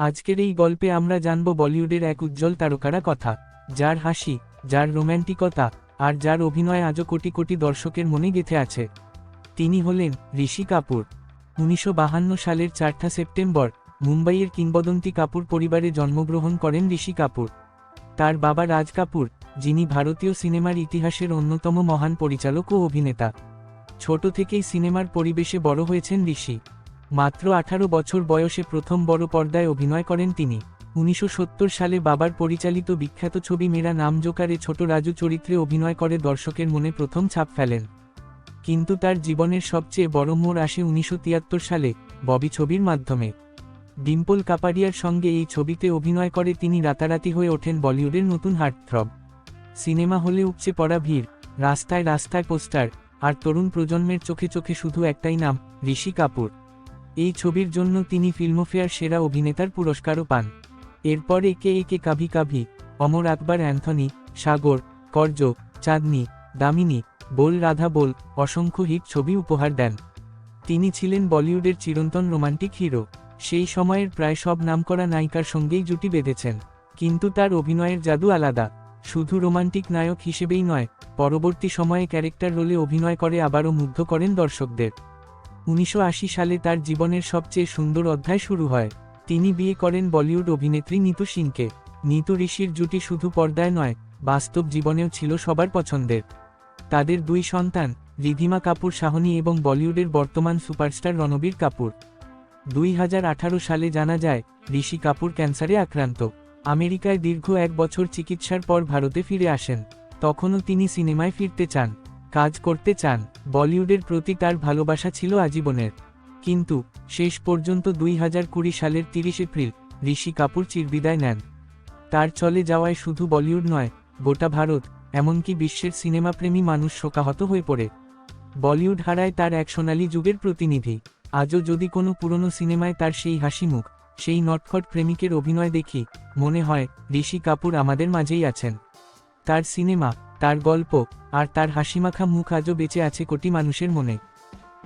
আজকের এই গল্পে আমরা জানব বলিউডের এক উজ্জ্বল তারকারা কথা, যার হাসি, যার রোম্যান্টিকতা, আর যার অভিনয় আজও কোটি কোটি দর্শকের মনে গেঁথে আছে। তিনি হলেন ঋষি কাপুর। উনিশশো সালের চারটা সেপ্টেম্বর, মুম্বাইয়ের কিংবদন্তি কাপুর পরিবারে জন্মগ্রহণ করেন ঋষি কাপুর। তার বাবা রাজ কাপুর, যিনি ভারতীয় সিনেমার ইতিহাসের অন্যতম মহান পরিচালক ও অভিনেতা। ছোট থেকেই সিনেমার পরিবেশে বড় হয়েছেন ঋষি। মাত্র আঠারো বছর বয়সে প্রথম বড় পর্দায় অভিনয় করেন তিনি। উনিশশো সত্তর সালে বাবার পরিচালিত বিখ্যাত ছবি মেরা নাম জোকারে ছোট রাজু চরিত্রে অভিনয় করে দর্শকের মনে প্রথম ছাপ ফেলেন। কিন্তু তার জীবনের সবচেয়ে বড় মোড় আসে উনিশশো তিয়াত্তর সালে ববি ছবির মাধ্যমে। ডিম্পল কাপাডিয়ার সঙ্গে এই ছবিতে অভিনয় করে তিনি রাতারাতি হয়ে ওঠেন বলিউডের নতুন হার্টথ্রব। সিনেমা হলে উপচে পড়া ভিড়, রাস্তায় রাস্তায় পোস্টার, আর তরুণ প্রজন্মের চোখে চোখে শুধু একটাই নাম, ঋষি কাপুর। এই ছবির জন্য তিনি ফিল্মফেয়ার সেরা অভিনেতার পুরস্কারও পান। এরপর একে একে কাভি কাভি, অমর আকবর অ্যান্থনি, সাগর কর্জ চাঁদনি, দামিনী, বোল রাধা বোল, অসংখ্য হিট ছবি উপহার দেন। তিনি ছিলেন বলিউডের চিরন্তন রোমান্টিক হিরো। সেই সময়ের প্রায় সব নামকরা নায়িকার সঙ্গেই জুটি বেঁধেছেন। কিন্তু তার অভিনয়ের জাদু আলাদা। শুধু রোমান্টিক নায়ক হিসেবেই নয়, পরবর্তী সময়ে ক্যারেক্টার রোলে অভিনয় করে আবারও মুগ্ধ করেন দর্শকদের। উনিশশো আশি সালে তার জীবনের সবচেয়ে সুন্দর অধ্যায় শুরু হয়। তিনি বিয়ে করেন বলিউড অভিনেত্রী নিতু সিংকে। নিতু ঋষির জুটি শুধু পর্দায় নয়, বাস্তব জীবনেও ছিল সবার পছন্দের। তাদের দুই সন্তান, রিধিমা কাপুর সাহনী এবং বলিউডের বর্তমান সুপারস্টার রণবীর কাপুর। দুই হাজার আঠারো সালে জানা যায়, ঋষি কাপুর ক্যান্সারে আক্রান্ত। আমেরিকায় দীর্ঘ এক বছর চিকিৎসার পর ভারতে ফিরে আসেন। তখনও তিনি সিনেমায় ফিরতে চান। কাজ করতে চান, বলিউডের প্রতি তার ভালোবাসা ছিল আজীবনের। কিন্তু, শেষ পর্যন্ত দুই হাজার কুড়ি সালের তিরিশ এপ্রিল, ঋষি কাপুর চিরবিদায় নেন। তার চলে যাওয়ায় শুধু বলিউড নয়, গোটা ভারত, এমনকি বিশ্বের সিনেমাপ্রেমী মানুষ শোকাহত হয়ে পড়ে। বলিউড হারায় তার এক সোনালী যুগের প্রতিনিধি। আজও যদি কোনো পুরনো সিনেমায় তার সেই হাসিমুখ সেই নটখট প্রেমিকের অভিনয় দেখি, মনে হয়, ঋষি কাপুর আমাদের মাঝেই আছেন। তার সিনেমা তার গল্প আর তার হাসিমাখা মুখ আজও বেঁচে আছে কোটি মানুষের মনে।